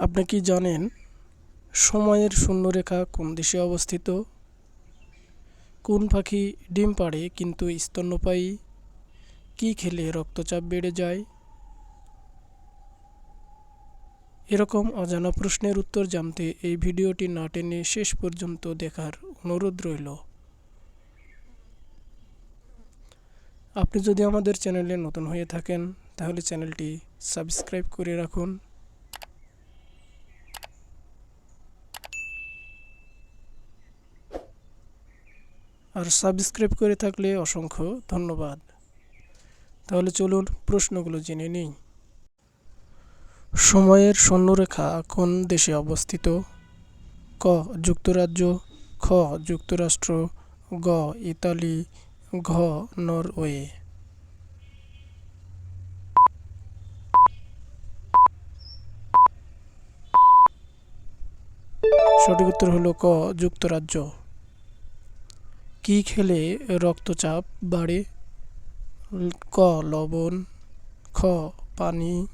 আপনি কি জানেন সময়ের শূন্যরেখা কোন দেশে অবস্থিত? কোন পাখি ডিম পাড়ে কিন্তু স্তন্যপায়ী? কী খেলে রক্তচাপ বেড়ে যায়? এরকম অজানা প্রশ্নের উত্তর জানতে এই ভিডিওটি না টেনে শেষ পর্যন্ত দেখার অনুরোধ রইল। আপনি যদি আমাদের চ্যানেলে নতুন হয়ে থাকেন, তাহলে চ্যানেলটি সাবস্ক্রাইব করে রাখুন। আর সাবস্ক্রাইব করে থাকলে অসংখ্য ধন্যবাদ। তাহলে চলুন প্রশ্নগুলো জেনে নিই। সময়ের শূন্যরেখা কোন দেশে অবস্থিত? ক, যুক্তরাজ্য, খ, যুক্তরাষ্ট্র, গ, ইতালি, ঘ, নরওয়ে। সঠিক উত্তর হলো ক, যুক্তরাজ্য। কি খেলে রক্তচাপ বাড়ে? ক, লবণ, খ, পানি,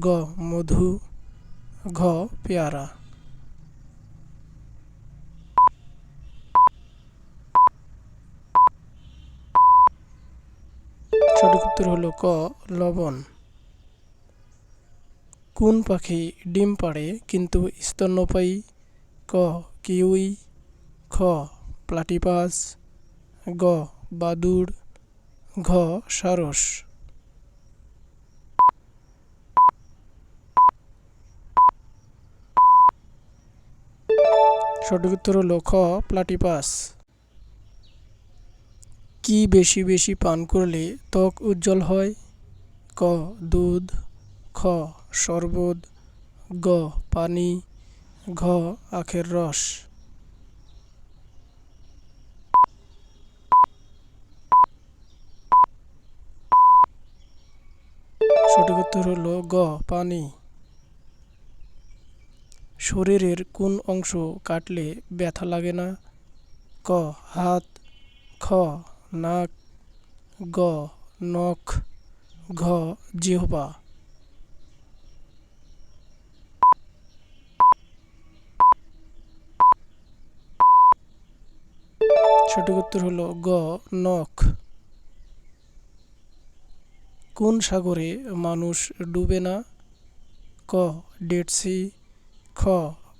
গ, মধু, ঘ, পেয়ারা। সঠিক উত্তর হলো ক, লবণ। কোন পাখি ডিম পাড়ে কিন্তু স্তন্যপায়ী? ক, কিউই। খ প্লাটিপাস, গ, বাদুড়, ঘ, সারস। সঠিক উত্তর হলো খ, প্লাটিপাস। কি বেশি বেশি পান করলে ত্বক উজ্জ্বল হয়? ক, দুধ, খ, শরবত, গ, পানি, ঘ, আখের রস। সঠিক উত্তর হলো গ, পানি। শরীরের কোন অংশ কাটলে ব্যথা লাগে না? ক, হাত। খ, নাক। গ, নখ। ঘ, জিহ্বা। সঠিক উত্তর হলো গ, নখ। কোন সাগরে মানুষ ডুবে না? ক, ডেড সি, খ,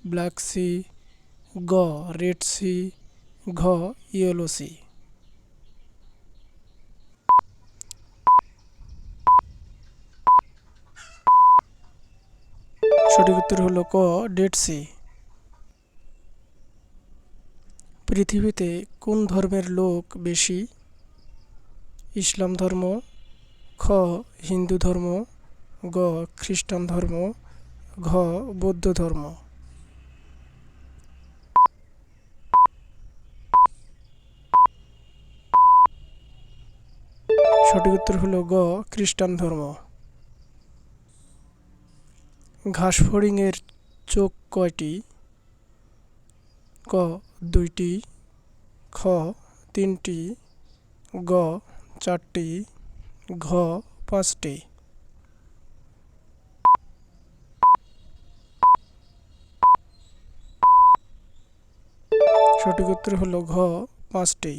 ব্ল্যাক সি, গ, রেড সি, ঘ, ইয়েলো সি। সঠিক উত্তর হলো ক, ডেড সি। পৃথিবীতে কোন ধর্মের লোক বেশি? ইসলাম ধর্ম খ হিন্দু ধর্ম, গ খ্রিস্টান ধর্ম, ঘ বৌদ্ধ ধর্ম। সঠিক উত্তর হলো গ খ্রিস্টান ধর্ম। ঘাস ফড়িংয়ের চোখ কয়টি? ক, দুইটি। খ, তিনটি। গ, চারটি। ঘ পাঁচটি। সঠিক উত্তর হলো ঘ পাঁচটি।